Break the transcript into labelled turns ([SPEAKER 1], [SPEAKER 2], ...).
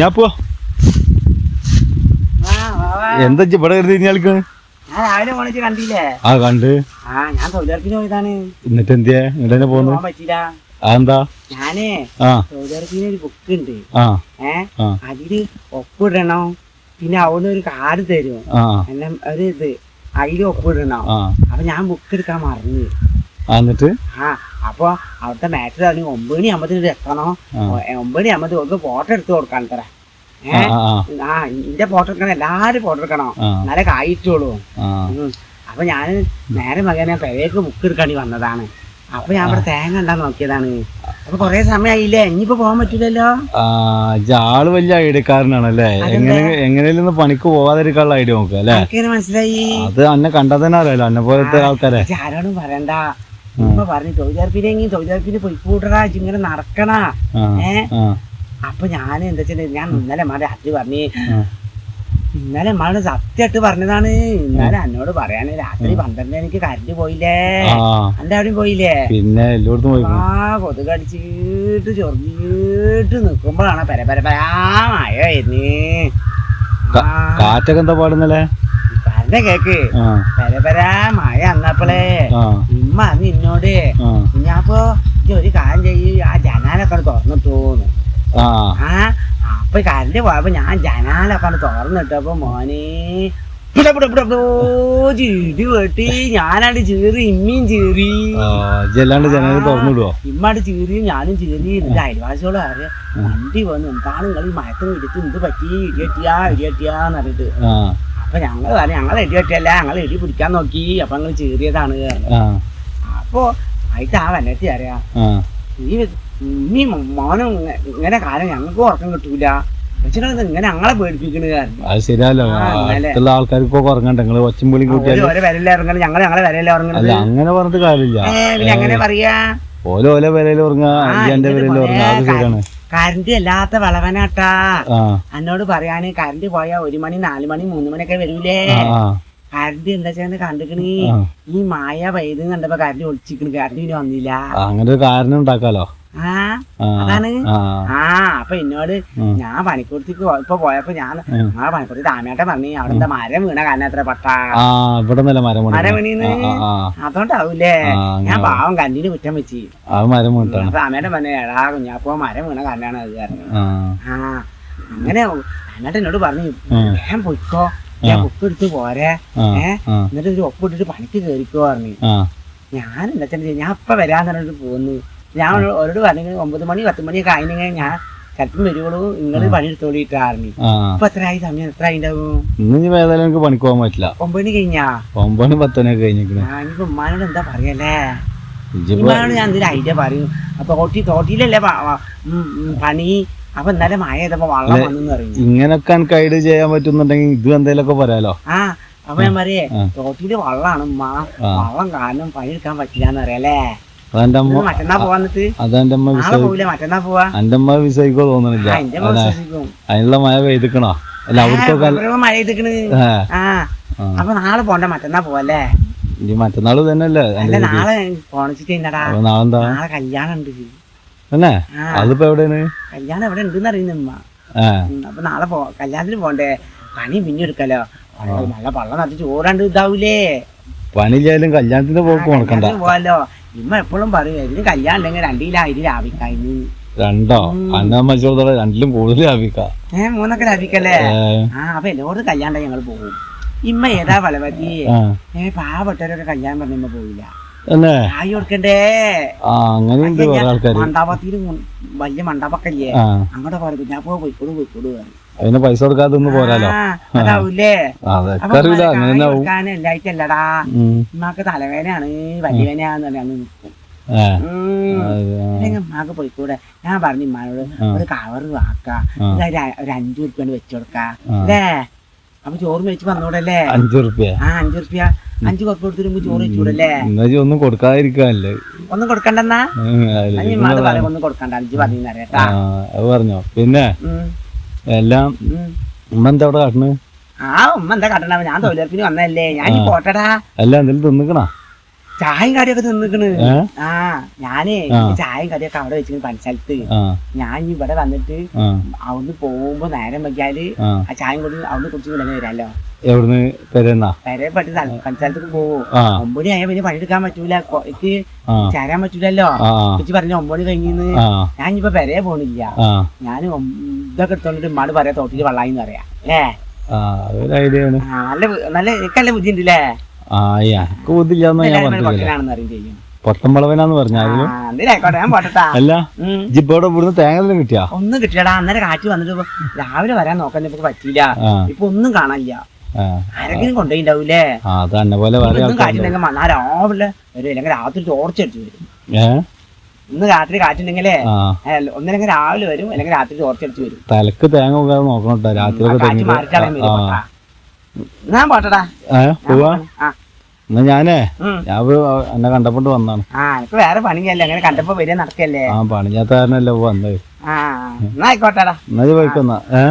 [SPEAKER 1] വാ, വാ.
[SPEAKER 2] എന്താ ഇവിടെ കരുതി
[SPEAKER 1] ഞാൻ കണ്ടില്ലേ?
[SPEAKER 2] ആ കണ്ട്.
[SPEAKER 1] ഞാൻ
[SPEAKER 2] എന്നിട്ട് എന്തിയാ ഇങ്ങോട്ട് തന്നെ പോന്നു? അതെന്താ?
[SPEAKER 1] ഞാനേ
[SPEAKER 2] ആ.
[SPEAKER 1] ഒരു ബുക്ക് ഉണ്ട്. അതിൽ ഒപ്പിടണം. പിന്നെ അവിടെ ഒരു കാർഡ് തരും. എന്നെ ഒരു ഇത്. അതിൽ ഒപ്പിടണം. അപ്പൊ ഞാൻ ബുക്ക് എടുക്കാൻ മറന്നു.
[SPEAKER 2] എന്നിട്ട്?
[SPEAKER 1] ആ അപ്പൊ അവിടുത്തെ മാറ്റർ പറഞ്ഞു ഒമ്പത് മണി ആകുമ്പത്തിന് എത്തണം. ഒമ്പത് മണി ആകുമ്പത്തിന് ഒന്ന് ഫോട്ടോ എടുത്ത് കൊടുക്കാൻ തരാം. ഏഹ്
[SPEAKER 2] ആ
[SPEAKER 1] എന്റെ ഫോട്ടോ എടുക്കണം എല്ലാരും ഫോട്ടോ എടുക്കണം. എന്നാലേ കായിട്ടുള്ളൂ. അപ്പൊ ഞാൻ നേരെ മകനെ പെരേക്ക് ബുക്ക് എടുക്കാണ്ടി വന്നതാണ്. അപ്പൊ ഞാൻ അവിടെ തേങ്ങ ഉണ്ടാ നോക്കിയതാണ്. അപ്പൊ കൊറേ സമയമായില്ലേ ഇനിയിപ്പോ പോകാൻ പറ്റൂലല്ലോ?
[SPEAKER 2] ആൾ വലിയ ഐഡിയക്കാരനാണല്ലേ എങ്ങനെ എങ്ങനെയൊന്നും പണിക്ക് പോവാതിരിക്കാനുള്ള ഐഡിയ നോക്കുക അല്ലേ?
[SPEAKER 1] മനസ്സിലായി.
[SPEAKER 2] അത് അന്നെ കണ്ടാൽ തന്നെ അറിയാലോ അന്നെ പോലത്തെ ആൾക്കാരെ.
[SPEAKER 1] ആരോടും പറയണ്ട. ഇപ്പൊ പറഞ്ഞു തൊഴിലുറപ്പിനെങ്കിൽ തൊഴിലുറപ്പിന് പൊയ്ക്കൂട്ടടാ ഇങ്ങനെ നടക്കണ.
[SPEAKER 2] ആ
[SPEAKER 1] ഏ? അപ്പൊ ഞാൻ എന്താ വെച്ചാൽ ഞാൻ ഇന്നലെ മാറി രാത്രി പറഞ്ഞു.
[SPEAKER 2] ആ.
[SPEAKER 1] ഇന്നലെ മാട് സത്യമായിട്ട് പറഞ്ഞതാണ്. ഇന്നലെ എന്നോട് പറയാന് രാത്രി പന്ത്രണ്ട് എനിക്ക് കരണ്ട് പോയില്ലേ?
[SPEAKER 2] ആ.
[SPEAKER 1] എന്റെ അവിടെയും പോയില്ലേ?
[SPEAKER 2] പിന്നെ എല്ലായിടത്തും പോയി.
[SPEAKER 1] ആ കൊതുകടിച്ചിട്ട് ചൊറിഞ്ഞിട്ട് നിക്കുമ്പോഴാണ് പര പര പരാ മഴ വരുന്നേ.
[SPEAKER 2] കാറ്റൊക്കെ എന്താ പാടുന്നല്ലേ
[SPEAKER 1] പറഞ്ഞ കേക്ക്?
[SPEAKER 2] പരപരാ
[SPEAKER 1] പര പരാ മഴ അന്നപ്പോളേ ഇമ്മ അന്ന്
[SPEAKER 2] ഇന്നോട്
[SPEAKER 1] ഞാപ്പോ ഒരു കാര്യം ചെയ്യ് ആ ജനാലൊക്കെ തുറന്നു തോന്നു
[SPEAKER 2] ആ.
[SPEAKER 1] അപ്പൊ കരണ്ട് പോയപ്പോ ഞാൻ ജനാലൊക്കെ തുറന്നിട്ടപ്പോ മോനെ വെട്ടി ഞാനാണ്ട് ചീറി ഇമ്മയും ചീറി.
[SPEAKER 2] ഇമ്മാണ്ട് ജല്ലാണ്ട് തുറന്നിടുവോ?
[SPEAKER 1] ചീറി ഞാനും ചീറി. എന്റെ അയൽവാസികളും അറിയാം വണ്ടി വന്നു എന്താണ് നിങ്ങൾ ഈ മയക്കം ഇടിച്ച് എന്ത് പറ്റി? ഇടിയട്ടിയാ ഇടിയട്ടിയാന്ന് പറഞ്ഞിട്ട്.
[SPEAKER 2] ആ.
[SPEAKER 1] അപ്പൊ ഞങ്ങൾ പറഞ്ഞു ഞങ്ങൾ ഇടിയട്ടിയല്ല ഞങ്ങൾ എടി പിടിക്കാൻ നോക്കി അപ്പൊ ഞങ്ങൾ ചീറിയതാണ് അപ്പോ ആയിട്ട് ആ വല്ലത്തി അറിയാം. ഈ ഇനി മോനും ഇങ്ങ- ഇങ്ങനെ കാലം ഞങ്ങൾക്ക് ഉറക്കം കിട്ടൂല. ഇങ്ങനെ ഞങ്ങളെ പേടിപ്പിക്കണ
[SPEAKER 2] ഉറങ്ങണ്ട? നിങ്ങൾ ഒച്ചും
[SPEAKER 1] കൂട്ടിയാൽ? ഞങ്ങൾ
[SPEAKER 2] അങ്ങനെ പറഞ്ഞിട്ട് കാര്യമില്ല.
[SPEAKER 1] പിന്നെ പറയാ?
[SPEAKER 2] ഓല ഓല വിലയിൽ
[SPEAKER 1] ഉറങ്ങാ
[SPEAKER 2] അഞ്ചന്റെ വിലയിൽ ഉറങ്ങുക അത് ശരിയാണ്.
[SPEAKER 1] കറണ്ട് അല്ലാത്ത വളവനാട്ടാ. എന്നോട് പറയാന് കറണ്ട് പോയാ ഒരു മണി നാലു മണി മൂന്ന് മണിയൊക്കെ വരൂലേ? കരണ്ട് എന്താ ചെയ്യുന്നത് കണ്ടിക്കണി. ഈ മായ വൈദ്യുതി കണ്ടപ്പോ കരണ്ട് ഒളിച്ചിക്കണ് കരണ്ട് പിന്നെ വന്നില്ല.
[SPEAKER 2] അങ്ങനെ ഒരു കാരണം ഉണ്ടാക്കാലോ?
[SPEAKER 1] അതാണ്.
[SPEAKER 2] ആ.
[SPEAKER 1] അപ്പൊ എന്നോട് ഞാൻ പണിക്കൂർത്തിക്ക് ഇപ്പൊ പോയപ്പോ ഞാൻ
[SPEAKER 2] ഞങ്ങളെ
[SPEAKER 1] പണിക്കൂർത്തി താമേട്ട താമേട്ടൻ പറഞ്ഞു അവിടെ എന്താ മരം വീണ കാരണം എത്ര പട്ട.
[SPEAKER 2] ഇവിടെ മരം
[SPEAKER 1] വീണീന്ന്? അതുകൊണ്ടാവൂലേ? ഞാൻ. പാവം കണ്ടിന് കുറ്റം വെച്ച്.
[SPEAKER 2] മരം
[SPEAKER 1] താമേട്ടൻ പറഞ്ഞു എടാ കുഞ്ഞാപ്പോ മരം വീണ കാരണാണ് അത് കാരണം
[SPEAKER 2] ആ.
[SPEAKER 1] അങ്ങനെ എന്നിട്ട് എന്നോട് പറഞ്ഞു ഞാൻ പൊയ്ക്കോ. ഞാൻ ബുക്ക് എടുത്ത് പോരെ. എന്നിട്ട് ഒരു ഒപ്പിട്ടിട്ട് പണിക്ക് കയറിക്കോ പറഞ്ഞു. ഞാൻ എന്താ ഞാൻ ഇപ്പൊ വരാന്ന് പറഞ്ഞിട്ട് പോന്നു. ഞാൻ അവരോട് പറഞ്ഞു ഒമ്പത് മണി പത്ത് മണി ആയിനെങ്കിൽ ഞാൻ ചിലപ്പം വരുവുള്ളൂ നിങ്ങൾ പണി എടുത്തോളിട്ടായിരുന്നു
[SPEAKER 2] ആ.
[SPEAKER 1] ഇപ്പൊ എത്ര ആയി സമയം എത്ര
[SPEAKER 2] ഏതായാലും എനിക്ക് പണിക്ക് പോകാൻ പറ്റില്ല.
[SPEAKER 1] ഒമ്പത് മണി കഴിഞ്ഞാ?
[SPEAKER 2] ഒമ്പത് പത്തനൊക്കെ കഴിഞ്ഞിരിക്കണേ.
[SPEAKER 1] ഞാനിപ്പോ ഉമ്മാനോട് എന്താ പറയല്ലേ ഉമ്മാനോട് ഞാൻ എന്തൊരു ഐഡിയ പറയും? അപ്പൊ തോട്ടി തോട്ടിയിലല്ലേ പണി. അപ്പൊ ഇന്നലെ മഴ ചെയ്തപ്പോ വള്ളം വന്നു
[SPEAKER 2] ഇങ്ങനൊക്കെ എനിക്ക് ഐഡ് ചെയ്യാൻ പറ്റുന്നുണ്ടെങ്കിൽ ഇത് എന്തേലൊക്കെ പറയാലോ?
[SPEAKER 1] ആ അപ്പൊ ഞാൻ പറയേ. തോട്ടിയിൽ വള്ളാണ് ഉമ്മ. വള്ളം കാരണം പണിയെടുക്കാൻ പറ്റില്ല അറിയാലേ
[SPEAKER 2] അതെന്റെ അമ്മ എന്റെ അമ്മ വിസയിക്കോ തോന്നണില്ല. അതിനുള്ള മഴ പെയ്തിക്കണോ? അല്ല അവർക്കൊക്കെ
[SPEAKER 1] മഴ. അപ്പൊ നാളെ പോണ്ട മറ്റന്നാ പോവല്ലേ
[SPEAKER 2] ഇനി മറ്റന്നാൾ തന്നെ
[SPEAKER 1] അല്ലേ നാളെ
[SPEAKER 2] നാളെന്താ?
[SPEAKER 1] നാളെ കല്യാണം ഉണ്ട്
[SPEAKER 2] അതിപ്പോ എവിടെയാണ്?
[SPEAKER 1] കല്യാണം എവിടെ ഉണ്ടെന്ന് അറിയുന്ന ഉമ്മ. അപ്പൊ നാളെ പോ കല്യാണത്തിന് പോണ്ടേ? പണി പിന്നെ എടുക്കാലോ? നല്ല പള്ളം നട്ട് ചോറാണ്ട് ഇതാവൂലേ?
[SPEAKER 2] പണിയില്ലായാലും കല്യാണത്തിന്റെ പോക്ക് മുടക്കണ്ട.
[SPEAKER 1] പോവാലോ? ഇമ്മ എപ്പോഴും പറയും ഇതിന് കല്യാണം ഉണ്ടെങ്കിൽ രണ്ടിലായിരം ലാഭിക്കായിരുന്നു
[SPEAKER 2] രണ്ടോ? അന്ന മത്സരത്തോടെ രണ്ടിലും കൂടുതൽ ലാഭിക്കാം.
[SPEAKER 1] ഏ മൂന്നൊക്കെ ലാഭിക്കല്ലേ? ആ അപ്പൊ എല്ലാവരും കല്യാണം ഞങ്ങൾ പോകും. ഇമ്മ ഏതാ
[SPEAKER 2] ആ.
[SPEAKER 1] ഏ പാവപ്പെട്ടവരൊക്കെ കല്യാണം പറഞ്ഞ
[SPEAKER 2] തന്നെ?
[SPEAKER 1] ആയി കൊടുക്കണ്ടേ? വലിയ
[SPEAKER 2] മണ്ഡപക്കല്ലേ
[SPEAKER 1] അങ്ങോട്ട് പോയി ഞാൻ പോ പോയിക്കോട് പറഞ്ഞു.
[SPEAKER 2] അതിന് പൈസ കൊടുക്കാതെ ഒന്ന് പോരാലോ?
[SPEAKER 1] അതാവൂലേ?
[SPEAKER 2] അതൊക്കെ അറിയില്ല അങ്ങനെ
[SPEAKER 1] എല്ലായിട്ടല്ലടാ. ഉമ്മാക്ക് തലവേദനയാണ് വലിയ വേദനയാന്ന് പറഞ്ഞ് അന്ന് നിൽക്കും
[SPEAKER 2] ഏ,
[SPEAKER 1] ഉം.
[SPEAKER 2] അത് ആ,
[SPEAKER 1] അല്ലെങ്കിൽ ഉമ്മാക്ക് പോയിക്കൂടെ. ഞാൻ പറഞ്ഞു ഉമ്മാനോട് ഒരു കവർ
[SPEAKER 2] വാക്കാ.
[SPEAKER 1] ഒരു അഞ്ചു റുപ്യ വെച്ചു കൊടുക്കാം. അല്ലേ അപ്പൊ ചോറ് വെച്ച് വന്നോടല്ലേ?
[SPEAKER 2] അഞ്ചു റുപ്യ
[SPEAKER 1] ആ അഞ്ചു റുപ്യ അഞ്ചു കുറച്ച് കൊടുത്തിരുമ്പോ ചോറ് വെച്ചൂടല്ലേ
[SPEAKER 2] ഒന്നും കൊടുക്കാതിരിക്കാല്ലേ
[SPEAKER 1] ഒന്നും കൊടുക്കണ്ടെന്നാ? ഒന്നും കൊടുക്കണ്ട. അഞ്ചു പറഞ്ഞു
[SPEAKER 2] പറഞ്ഞോ. പിന്നെ? എല്ലാം ഉമ്മ എന്താ അവിടെ കാട്ടണ്?
[SPEAKER 1] ആ ഉമ്മ എന്താ കട്ടണ? ഞാൻ തൊഴിലുറപ്പിന് വന്നല്ലേ ഞാൻ പോട്ടടാ.
[SPEAKER 2] എല്ലാം എന്തെങ്കിലും തിന്നിക്കണോ?
[SPEAKER 1] ചായയും കടിയൊക്കെ തിന്നിക്കണ്. ആ ഞാനേ ചായയും കടിയൊക്കെ അവിടെ വെച്ചിട്ട് പണിസ്ഥലത്ത്. ഞാൻ ഇവിടെ വന്നിട്ട് അവിടുന്ന് പോകുമ്പോ നേരം വയ്ക്കാൽ
[SPEAKER 2] ആ.
[SPEAKER 1] ചായം ചായയും കൂടി അവിടുന്ന് കുടിച്ച് വിളഞ്ഞു വരാല്ലോ
[SPEAKER 2] എവിടുന്ന് പെരുന്നാ?
[SPEAKER 1] പട്ടി പെട്ട് പണിസ്ഥലത്തേക്ക് പോവോ ഒമ്പത് ആയ പിന്നെ പണിയെടുക്കാൻ പറ്റൂല. എനിക്ക് ചേരാൻ പറ്റൂലല്ലോ.
[SPEAKER 2] ചേച്ചി
[SPEAKER 1] കുറിച്ച് പറഞ്ഞ ഒമ്പത് കഴിഞ്ഞിന്ന്? ഞാൻ ഇനിയിപ്പോ പെരേ പോണില്ല. ഞാൻ ഇതൊക്കെ എടുത്തോണ്ടിട്ട് ഉമ്മാട് പറയാ തോട്ടിൽ വെള്ളായി എന്ന് പറയാ ഏ
[SPEAKER 2] ഐഡിയ
[SPEAKER 1] നല്ല നല്ല എനിക്കല്ല ബുദ്ധി ഉണ്ടല്ലേ
[SPEAKER 2] ആ എനിക്ക് ബുദ്ധില്ലാന്ന് ഞാൻ പറഞ്ഞില്ല പൊട്ടമ്പളവനാന്ന് അല്ല. ജിബോടെ ഇവിടുന്ന് തേങ്ങ കിട്ടിയാ?
[SPEAKER 1] ഒന്നും കിട്ടിയടാ അന്നേരം കാറ്റ് വന്നിട്ട് രാവിലെ വരാൻ നോക്കാൻ ഇപ്പൊ പറ്റിയില്ല. ഇപ്പൊ ഒന്നും കാണാനില്ല. ആരെങ്കിലും കൊണ്ടുപോയിണ്ടാവൂലേ?
[SPEAKER 2] ആ അത് പോലെ
[SPEAKER 1] കാറ്റുണ്ടെങ്കിൽ മണ്ണാ രാവിലെ വരും അല്ലെങ്കിൽ രാത്രി ടോർച്ചടിച്ചു വരും. ഇന്ന് രാത്രി കാറ്റുണ്ടെങ്കിലേ ഒന്നില്ലെങ്കിൽ രാവിലെ വരും അല്ലെങ്കിൽ രാത്രി ടോർച്ചടിച്ചു വരും.
[SPEAKER 2] തലക്ക് തേങ്ങ നോക്കണം കേട്ടോ.
[SPEAKER 1] ഞാൻ പോട്ടടാ.
[SPEAKER 2] പോവാ? എന്നാ ഞാനേ. ഞാൻ എന്നെ കണ്ടപ്പോണ്ട് വന്നാണ്.
[SPEAKER 1] ആ എനിക്ക് വേറെ പണിയല്ലേ അങ്ങനെ കണ്ടപ്പോ വരിക നടക്കല്ലേ
[SPEAKER 2] ആ പണിഞ്ഞാത്ത കാരണല്ലേ വന്നത്
[SPEAKER 1] ആ എന്നാ ആയിക്കോട്ടെടാ.
[SPEAKER 2] എന്നാ പോയിക്കൊന്നാ ഏ?